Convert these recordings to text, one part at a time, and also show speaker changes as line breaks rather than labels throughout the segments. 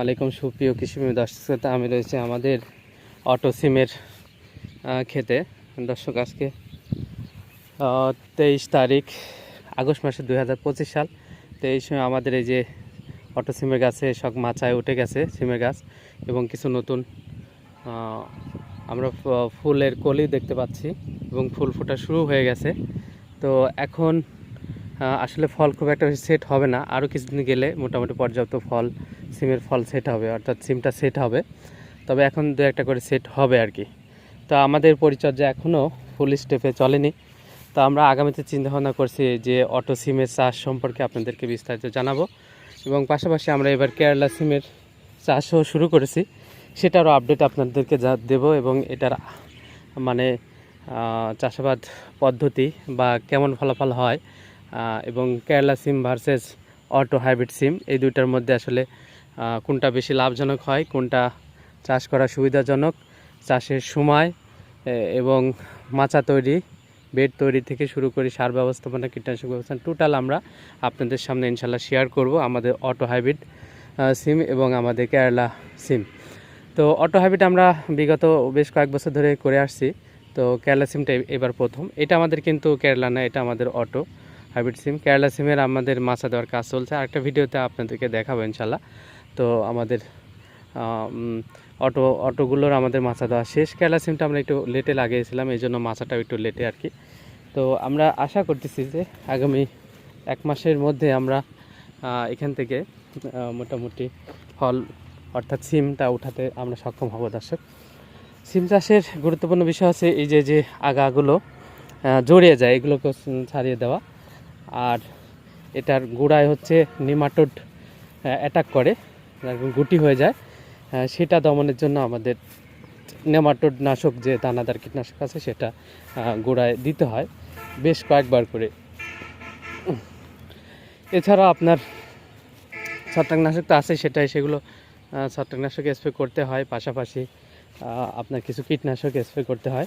আলাইকুম সুপ্রিয় কৃষিপ্রেমী দর্শক শ্রোতা, আমি রয়েছে আমাদের অটো সিমের খেতে। দর্শক, আজকে তেইশ তারিখ, আগস্ট মাসে দুই হাজার পঁচিশ সাল। তো এই সময় আমাদের এই যে অটো সিমের গাছে সব মাচায় উঠে গেছে, সিমের গাছ, এবং কিছু নতুন আমরা ফুলের কলি দেখতে পাচ্ছি, এবং ফুল ফোটা শুরু হয়ে গেছে। তো এখন আসলে ফল খুব একটা সেট হবে না। আরও কিছুদিন গেলে মোটামুটি পর্যাপ্ত ফল সিমের ফল সেট হবে, অর্থাৎ সিমটা সেট হবে। তবে এখন দু একটা করে সেট হবে আর কি। তো আমাদের পরিচর্যা এখনও ফুল স্টেপে চলেনি। তো আমরা আগামীতে চিন্তাভাবনা করছি যে অটো সিমের চাষ সম্পর্কে আপনাদেরকে বিস্তারিত জানাব। এবং পাশাপাশি আমরা এবার কেরালা সিমের চাষও শুরু করেছি। সেটারও আপডেট আপনাদেরকে যা দেবো এবং এটার মানে চাষাবাদ পদ্ধতি বা কেমন ফলাফল হয় এবং Kerala sim versus auto hybrid sim, এই দুইটার মধ্যে আসলে কোনটা বেশি লাভজনক হয়, কোনটা চাষ করা সুবিধাজনক, চাষের সময় এবং মাচা তৈরি, বেড তৈরি থেকে শুরু করে সার ব্যবস্থাপনা, কীটনাশক ব্যবস্থা, টোটাল আমরা আপনাদের সামনে ইনশাল্লাহ শেয়ার করব আমাদের অটো হাইব্রিড সিম এবং আমাদের কেরালা সিম তো অটো হাইব্রিড আমরা বিগত বেশ কয়েক বছর ধরে করে আসছি, তো কেরালা সিমটা এবার প্রথম। এটা আমাদের কিন্তু কেরালা না, এটা আমাদের অটো হাইব্রিড সিম কেরালা সিমের আমাদের মাছা দেওয়ার কাজ চলছে। আরেকটা ভিডিওতে আপনাদেরকে দেখাবো ইনশাল্লাহ। তো আমাদের অটো, অটোগুলোর আমাদের মাছা দেওয়া শেষ। কেরালা সিমটা আমরা একটু লেটে লাগিয়েছিলাম, এই জন্য মাছাটাও একটু লেটে আর কি। তো আমরা আশা করতেছি যে আগামী এক মাসের মধ্যে আমরা এখান থেকে মোটামুটি ফল অর্থাৎ সিমটা উঠাতে আমরা সক্ষম হব, দর্শক। সিম চাষের গুরুত্বপূর্ণ বিষয় আছে এই যে যে আগাগুলো জড়িয়ে যায়, এগুলোকে ছাড়িয়ে দেওয়া। আর এটার গোড়ায় হচ্ছে নিমাটোড অ্যাটাক করে। একদম গুটি হয়ে যায়। সেটা দমনের জন্য আমাদের নেমাটোড নাশক যে দানাদার কীটনাশক আছে সেটা গোড়ায় দিতে হয় বেশ কয়েকবার করে। এছাড়া আপনার ছত্রাকনাশক তো আছে সেটাই সেগুলো ছত্রাকনাশক স্প্রে করতে হয়। পাশাপাশি আপনার কিছু কীটনাশক স্প্রে করতে হয়।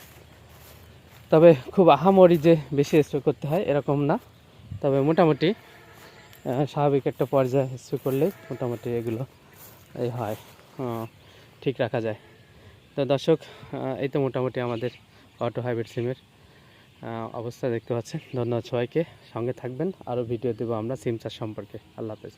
তবে খুব আহামরি যে বেশি স্প্রে করতে হয় এরকম না। তবে মোটামুটি স্বাভাবিক একটা পর্যায়ে স্প্রে করলে মোটামুটি এগুলো এই হয়। ঠিক রাখা যায়। তো দর্শক এই তো মোটামুটি আমাদের অটো হাইব্রিড সিমের অবস্থা দেখতে পাচ্ছেন। ধন্যবাদ সবাইকে। সঙ্গে থাকবেন। আরও ভিডিও দেবো আমরা সিম চাষ সম্পর্কে। আল্লাহ হাফেজ।